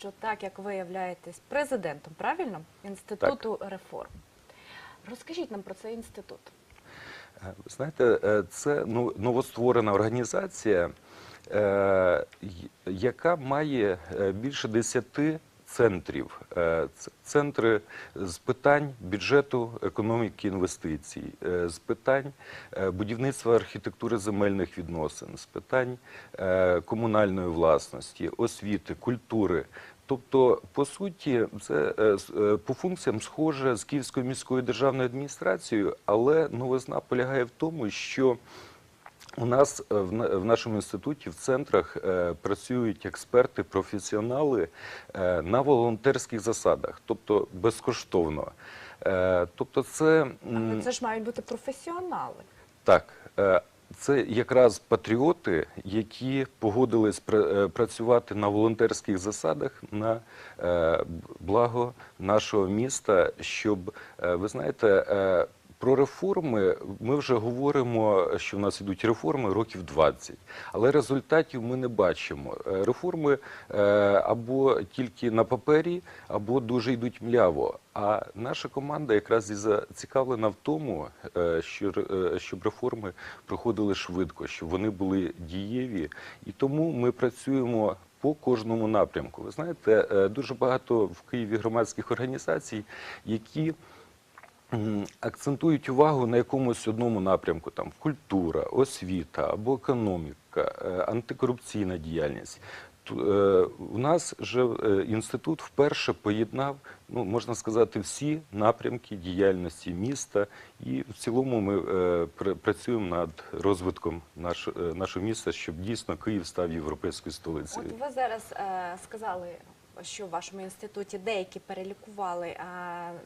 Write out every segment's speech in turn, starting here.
що так як ви являєтесь президентом, правильно? Інституту реформ. Розкажіть нам про цей інститут. Е, знаєте, е, це ну, новостворена організація, е, яка має більше десяти центрів. Е, центри з питань бюджету, економіки, інвестицій, е, з питань е, будівництва архітектури земельних відносин, з питань комунальної власності, освіти, культури. Тобто, по суті, це по функціям схоже з Київською міською державною адміністрацією, але новизна полягає в тому, що у нас е, в нашому інституті в центрах е, працюють експерти, професіонали е, на волонтерських засадах, тобто безкоштовно. Тобто, це Але це ж мають бути професіонали. так, це якраз патріоти, які погодились пра- працювати на волонтерських засадах на благо нашого міста. Щоб ви знаєте, про реформи ми вже говоримо, що в нас ідуть реформи років 20, але результатів ми не бачимо. Е, Реформи е, або тільки на папері, або дуже йдуть мляво. А наша команда якраз і зацікавлена в тому, е, що щоб реформи проходили швидко, щоб вони були дієві. І тому ми працюємо по кожному напрямку. Ви знаєте, дуже багато в Києві громадських організацій, які акцентують увагу на якомусь одному напрямку, там культура, освіта або економіка, е, антикорупційна діяльність. Е, У нас же е, інститут вперше поєднав, ну можна сказати, всі напрямки діяльності міста, і в цілому ми е, працюємо над розвитком наш, е, нашого міста, щоб дійсно Київ став європейською столицею. От ви зараз е, сказали, що в вашому інституті деякі перелікували е,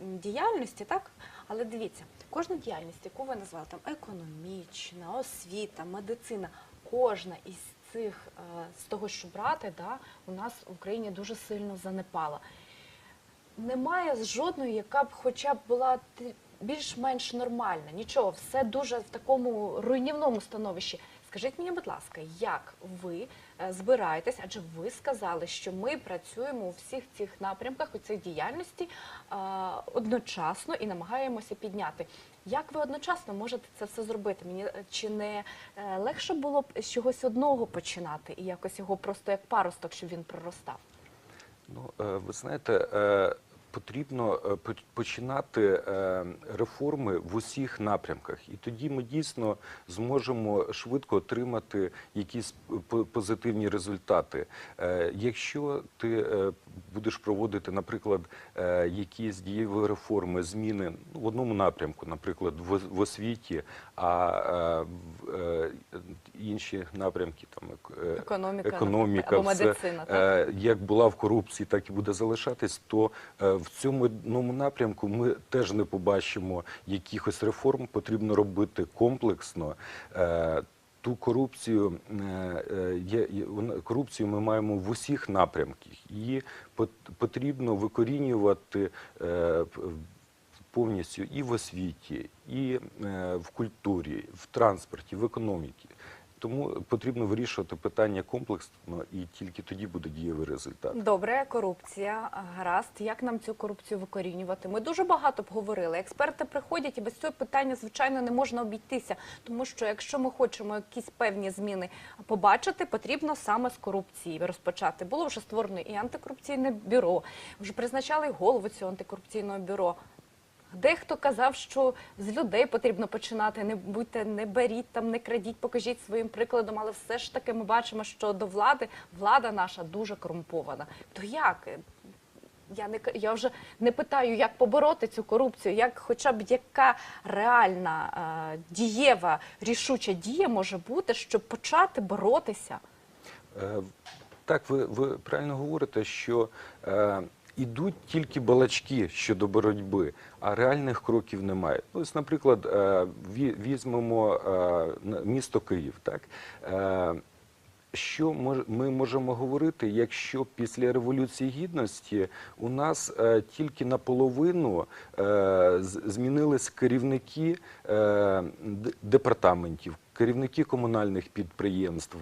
діяльності, так? Але дивіться, кожну діяльність, яку ви назвали, там економічна, освіта, медицина, кожна із цих, е, з того, що брати, да, у нас в Україні дуже сильно занепала. Немає жодної, яка б хоча б була більш-менш нормальна. Нічого, все дуже в такому руйнівному становищі. Скажіть мені, будь ласка, як ви збираєтесь? Адже ви сказали, що ми працюємо у всіх цих напрямках у цій діяльності е, одночасно і намагаємося підняти. Як ви одночасно можете це все зробити? Мені е, чи не е, легше було б з чогось одного починати і якось його просто як паросток, щоб він проростав? Ну, е, ви знаєте, е, потрібно е, починати е, реформи в усіх напрямках, і тоді ми дійсно зможемо швидко отримати якісь по- позитивні результати. Е, Якщо ти будеш проводити, наприклад, якісь дієві реформи, зміни в одному напрямку, наприклад, в освіті, а в інші напрямки там Економіка, економіка, або все, медицина, так? як була в корупції, так і буде залишатись, то е, в цьому одному напрямку ми теж не побачимо якихось реформ. Потрібно робити комплексно. Е, Ту корупцію, е, е, є, корупцію ми маємо в усіх напрямках. Її потрібно викорінювати повністю і в освіті, і в культурі, в транспорті, в економіці. Тому потрібно вирішувати питання комплексно, і тільки тоді буде дієвий результат. Добре, корупція, гаразд. Як нам цю корупцію викорінювати? Ми дуже багато б говорили. Експерти приходять, і без цього питання, звичайно, не можна обійтися. Тому що якщо ми хочемо якісь певні зміни побачити, потрібно саме з корупції розпочати. Було вже створено і антикорупційне бюро, вже призначали голову цього антикорупційного бюро. Дехто казав, що з людей потрібно починати. Не будьте, не беріть там, не крадіть, покажіть своїм прикладом. Але все ж таки ми бачимо, що до влади влада наша дуже корумпована. То як? Я не я вже не питаю, як побороти цю корупцію, як хоча б яка реальна е, дієва рішуча дія може бути, щоб почати боротися. Е, Так, ви, ви правильно говорите, що е, ідуть тільки балачки щодо боротьби, а реальних кроків немає. Ну, Ось, наприклад, е, візьмемо е, місто Київ. Так? Е, що ми можемо говорити, якщо після Революції Гідності у нас тільки наполовину змінились керівники департаментів, керівники комунальних підприємств.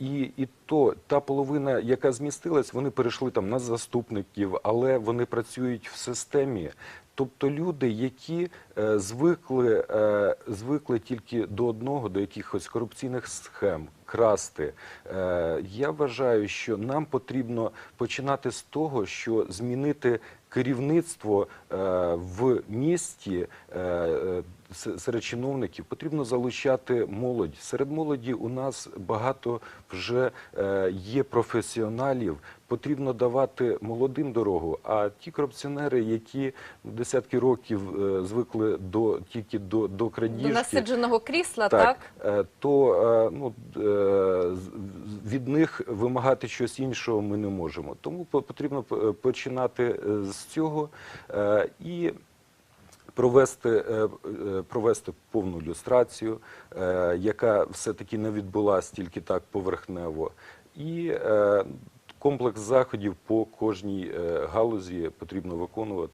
І, і то та половина, яка змістилась, вони перейшли там на заступників, але вони працюють в системі. Тобто люди, які е, звикли, е, звикли тільки до одного, до якихось корупційних схем, красти. Е, я вважаю, що нам потрібно починати з того, що змінити керівництво е, в місті е, е, серед чиновників потрібно залучати молодь. Серед молоді у нас багато вже е, є професіоналів. Потрібно давати молодим дорогу. А ті корупціонери, які десятки років е, звикли до тільки до, до До насидженого крісла, так? е, то ну, від них вимагати щось іншого ми не можемо. Тому потрібно починати з цього і провести, е, е, провести повну люстрацію, е, яка все-таки не відбулася тільки так поверхнево. І комплекс заходів по кожній галузі потрібно виконувати.